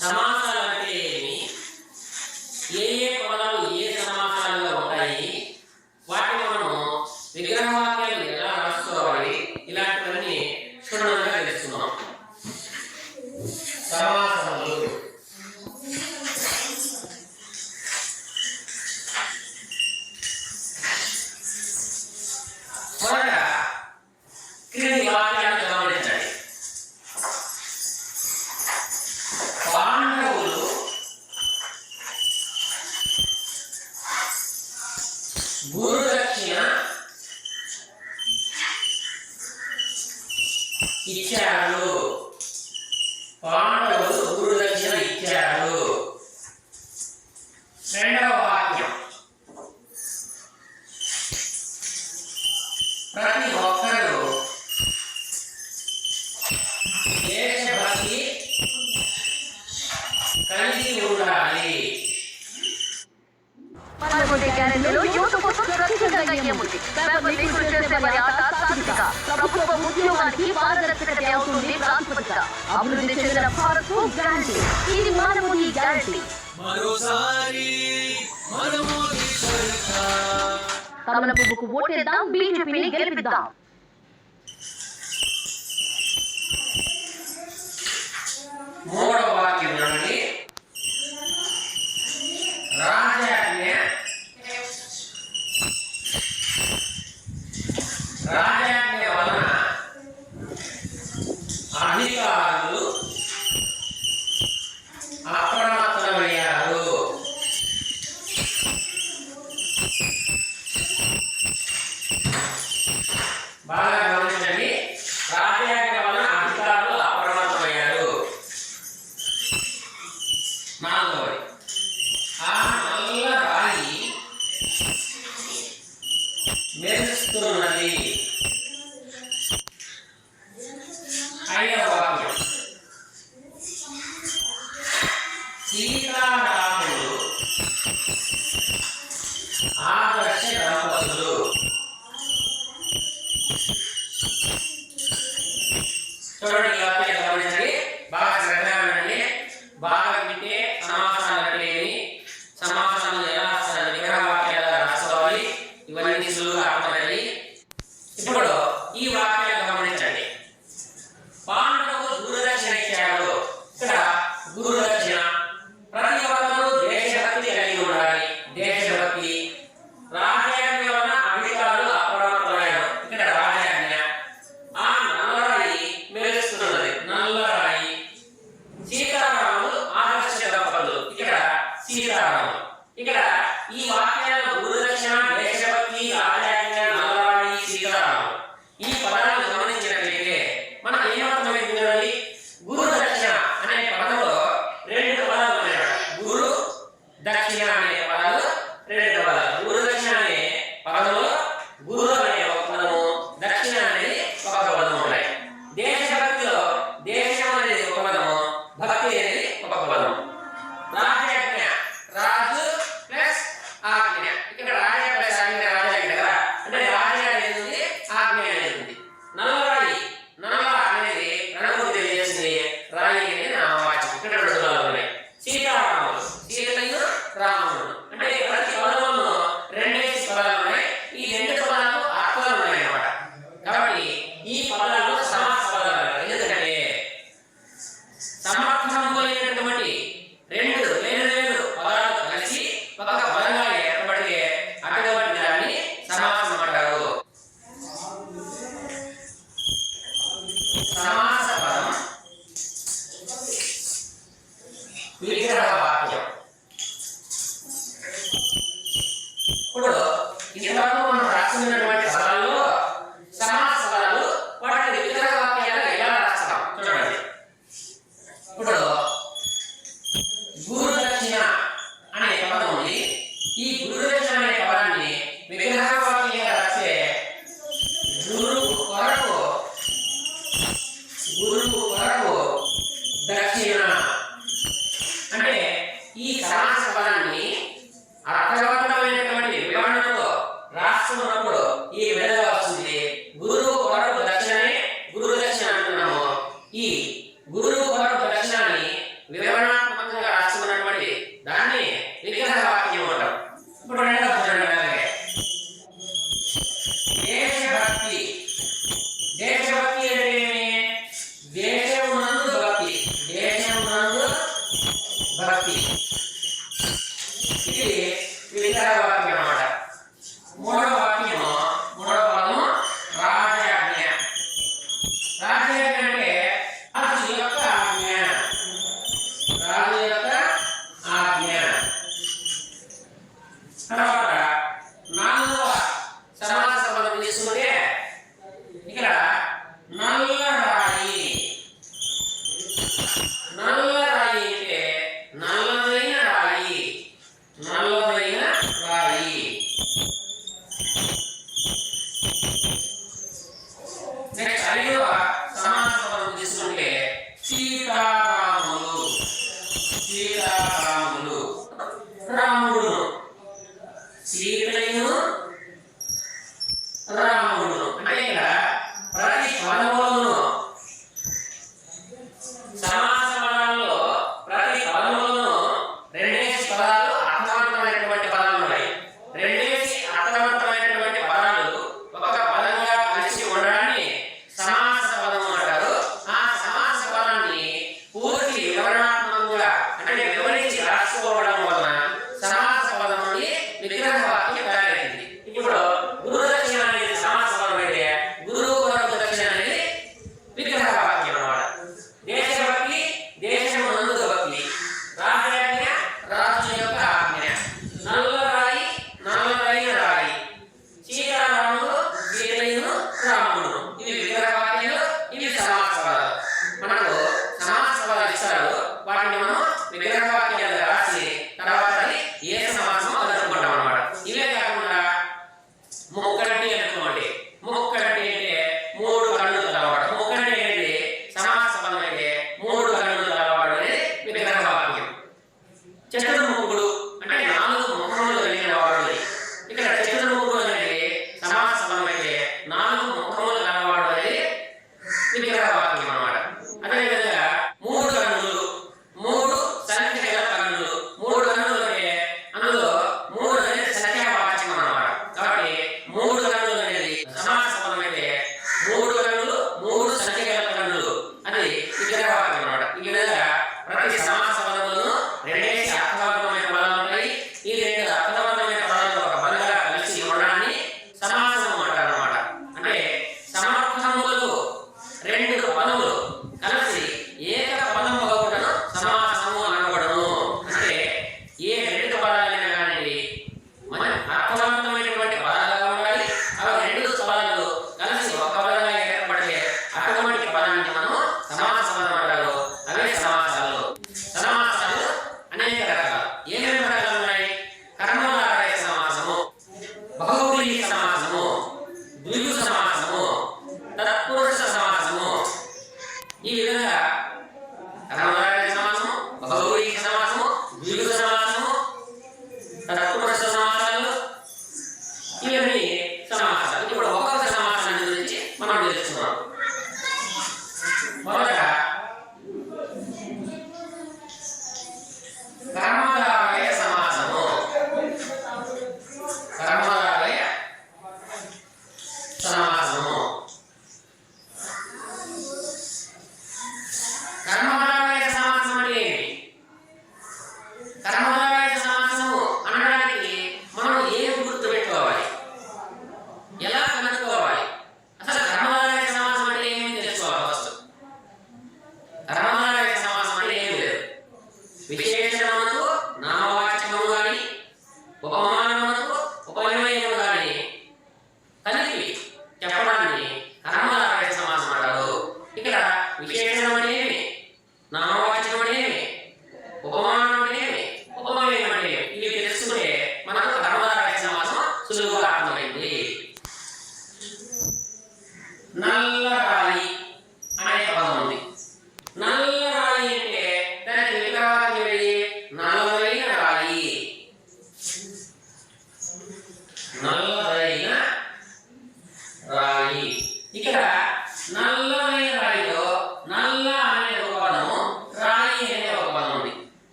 சமா Iar eu sunt fost răpită de ghemuri. Pe pădicul ce se variata statica. S-a pus pământul în arhiva, dar se te iau un liv la spătă. Apoi de ce de afară cu garanti. Ini mare muni garanti. Marosari, marmori sarka. Tamana bubuku vote dam, BJP ni gelpidam. మూడవ వాక్యంలోని రాజా 你啊。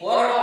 పూర్వం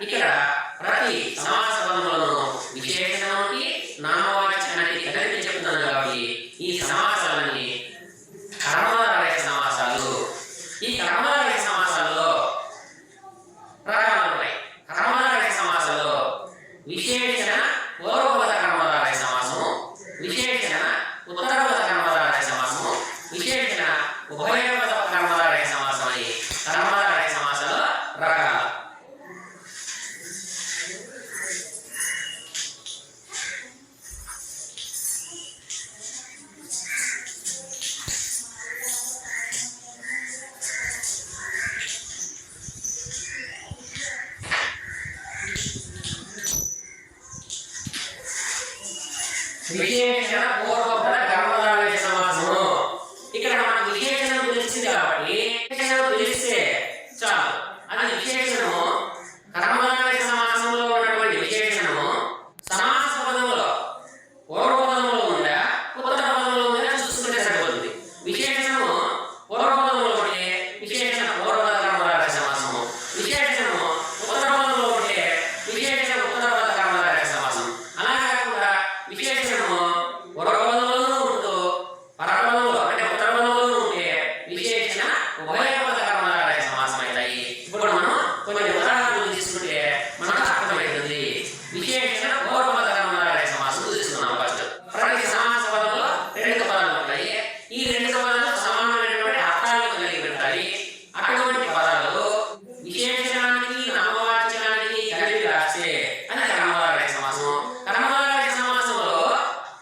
ఇక్కడ ప్రతి సమాస బంధంలో 위에서 그리스에 자 아니 위에서 뭐?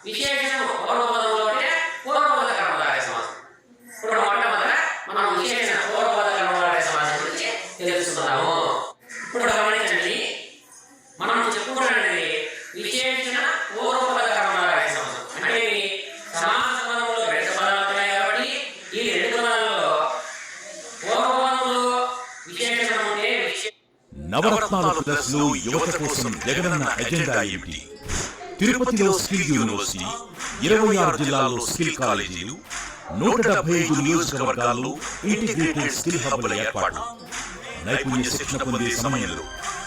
విశేషణం పూర్వపదంలో అంటే పూర్వపద కర్మధారయ సమాసం ఇప్పుడు మొట్టమొదట మనం విశేషణ పూర్వపద కర్మధారయ సమాసం గురించి తెలుసుకున్నాము ఇప్పుడు గమనించండి. మనం చెప్పుకున్నది విశేషణ పూర్వపద కర్మధారయ సమాసం అంటే సమాస పదంలో రెండు పదాలు ఉన్నాయి కాబట్టి ఈ రెండు పదాలలో పూర్వపదంలో విశేషణం ఉంటే విశే నవరత్నాల ప్లస్లో యువత కోసం జగనన్న ఎజెండా ఏమిటి? తిరుపతిలో స్కిల్ యూనివర్సిటీ ఇరవై ఆరు జిల్లాల్లో స్కిల్ కాలేజీలు నూట డెబ్బై ఐదు నియోజకవర్గాల్లో ఇంటిగ్రేటెడ్ స్కిల్ హబ్ల ఏర్పాటు నైపుణ్య శిక్షణ పొందే సమయంలో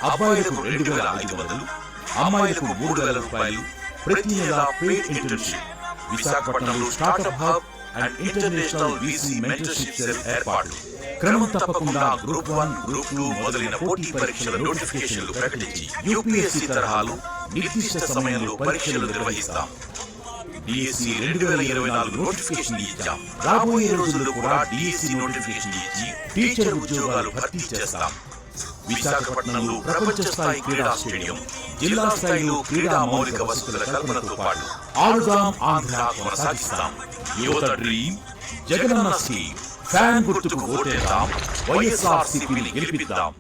అబ్బాయిలకు రెండు వేల ఐదు వందలు అమ్మాయిలకు మూడు వేల రూపాయలు ప్రతి నెల పెయిడ్ ఇంటర్న్షిప్ విశాఖపట్నంలో startup hub and international VC mentorship cell ఏర్పాటు క్రమం తప్పకుండా గ్రూప్ వన్ గ్రూప్ టూ మొదలైన పోటీ పరీక్షల నోటిఫికేషన్లు ప్రకటించి యూపీఎస్సీ తరహాలో నిర్దిష్ట సమయంలో పరీక్షలు నిర్వహిస్తాం. డిఎస్సి రెండు వేల ఇరవై నాలుగు నోటిఫికేషన్ ఇచ్చాం. రాబోయే రోజుల్లో కూడా డిఎస్సి నోటిఫికేషన్ ఇచ్చి టీచర్ ఉద్యోగాలు భర్తీ చేస్తాం. విశాఖపట్నంలో ప్రపంచ స్థాయి క్రీడా స్టేడియం జిల్లా స్థాయిలో క్రీడా మౌలిక వసతుల కల్పనతో పాటు ఆరుగాం ఆంధ్ర కొనసాగిస్తాం యువత డ్రీమ్ జగనన్న స్కీమ్ ఫ్యాన్ గుర్తుకు ఓటేద్దాం. వైఎస్ఆర్ సిపిని గెలిపిద్దాం.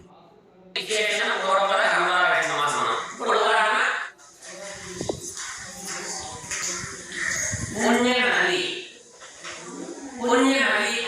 పుణ్య నది. పుణ్య నది.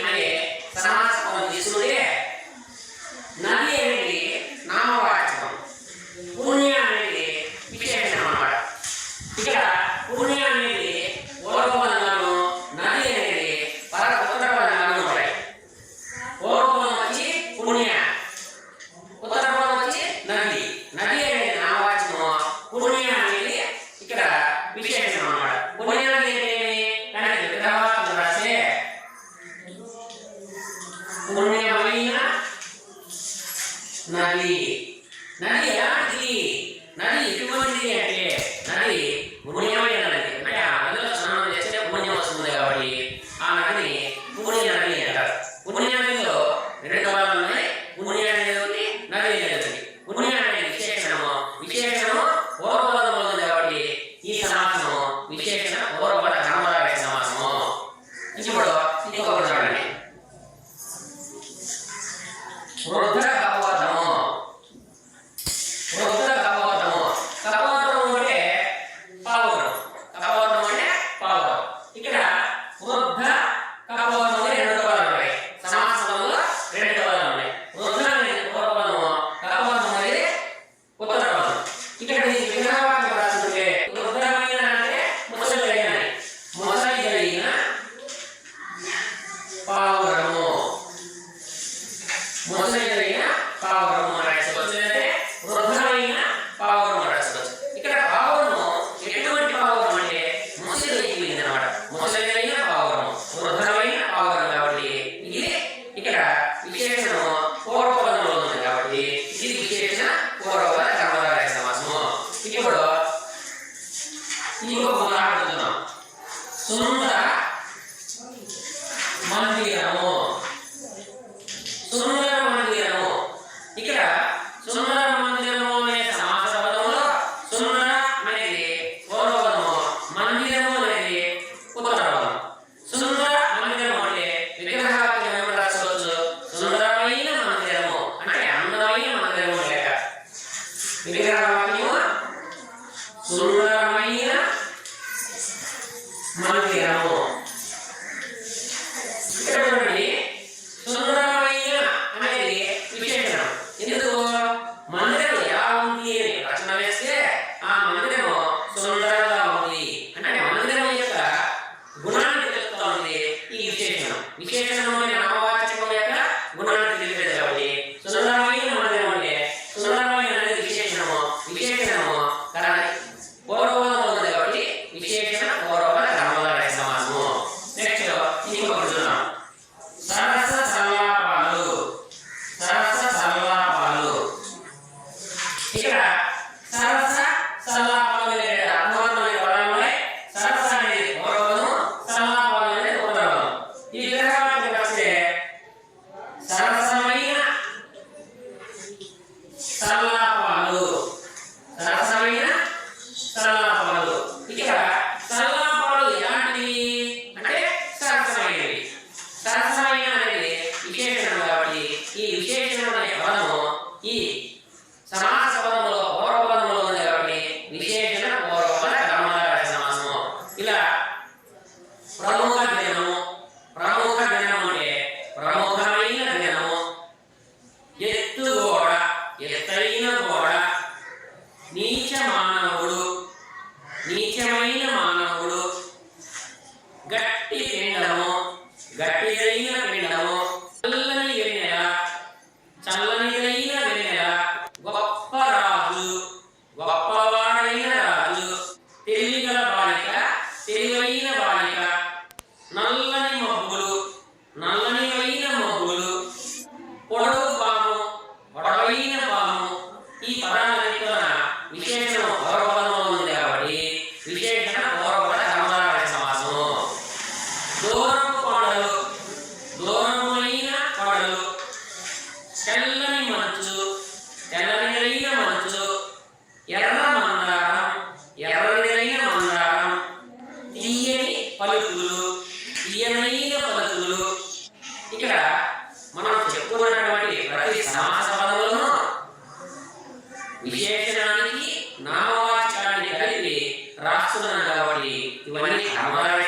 విశేషణానికి నామవాచకాన్ని కలిపి రాస్తున్నాం కాబట్టి ఇవన్నీ కర్మధారయ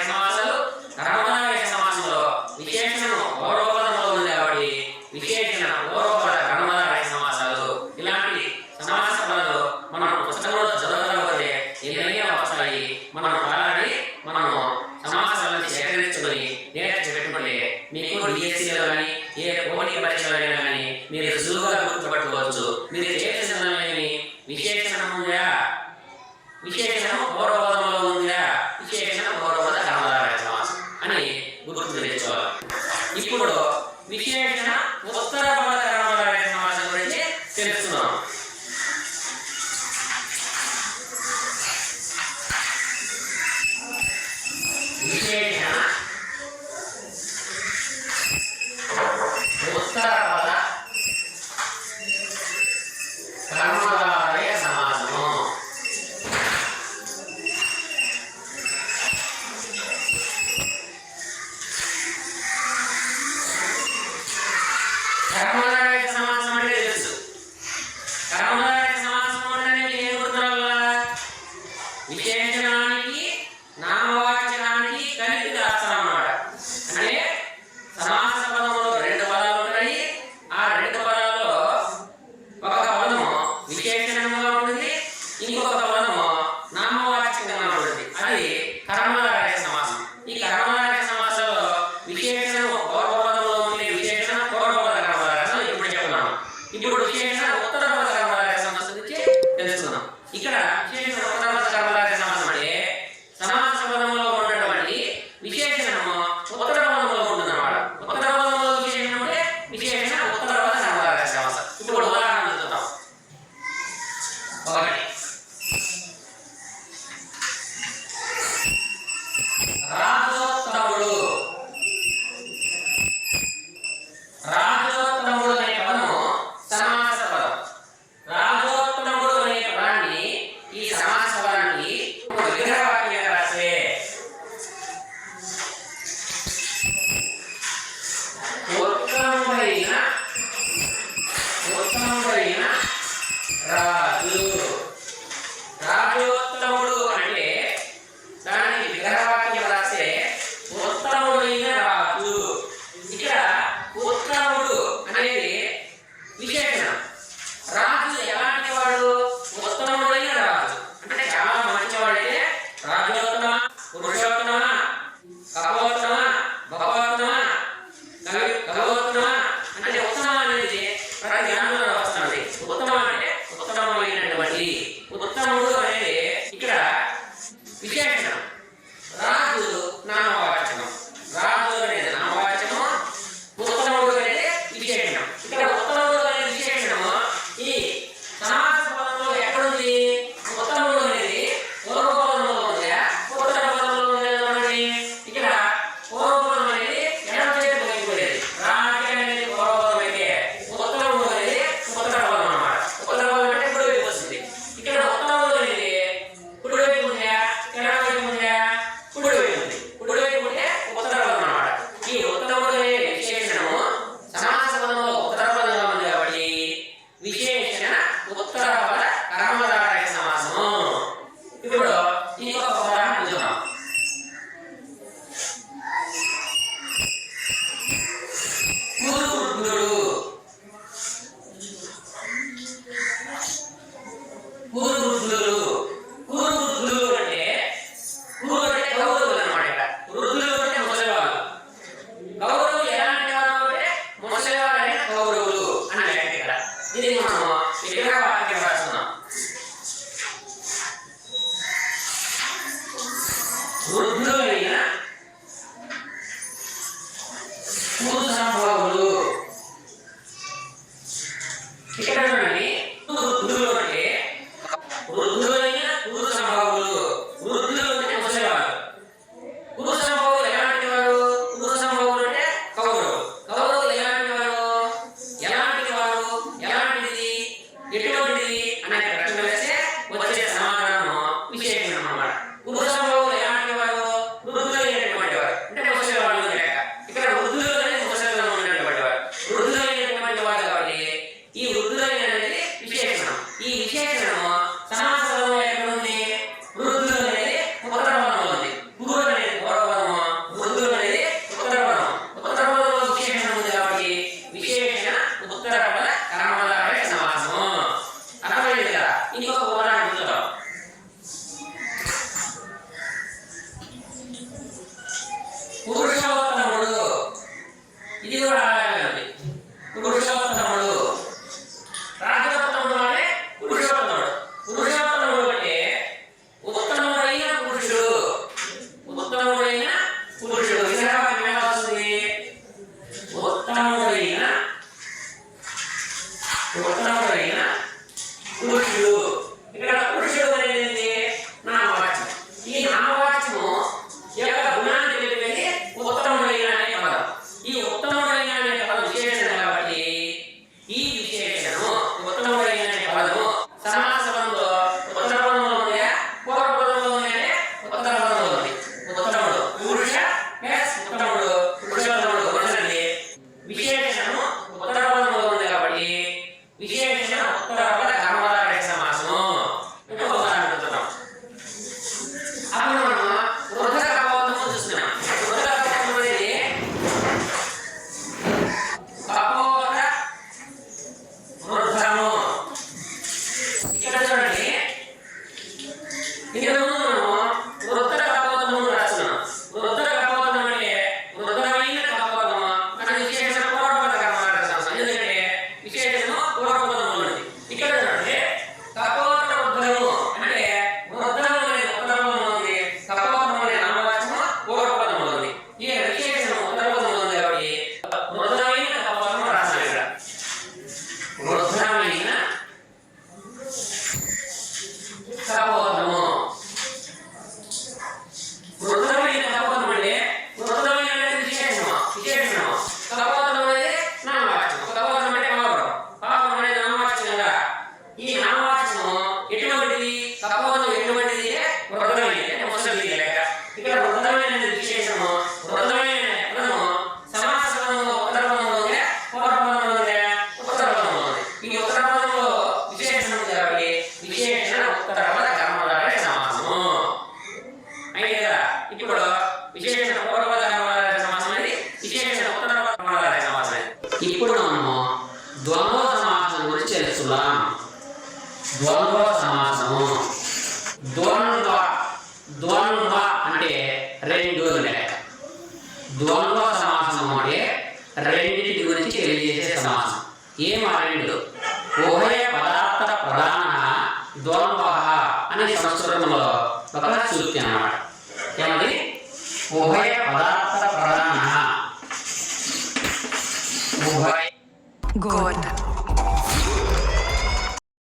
ఇక్కడ వృద్ధమైన విశేషం.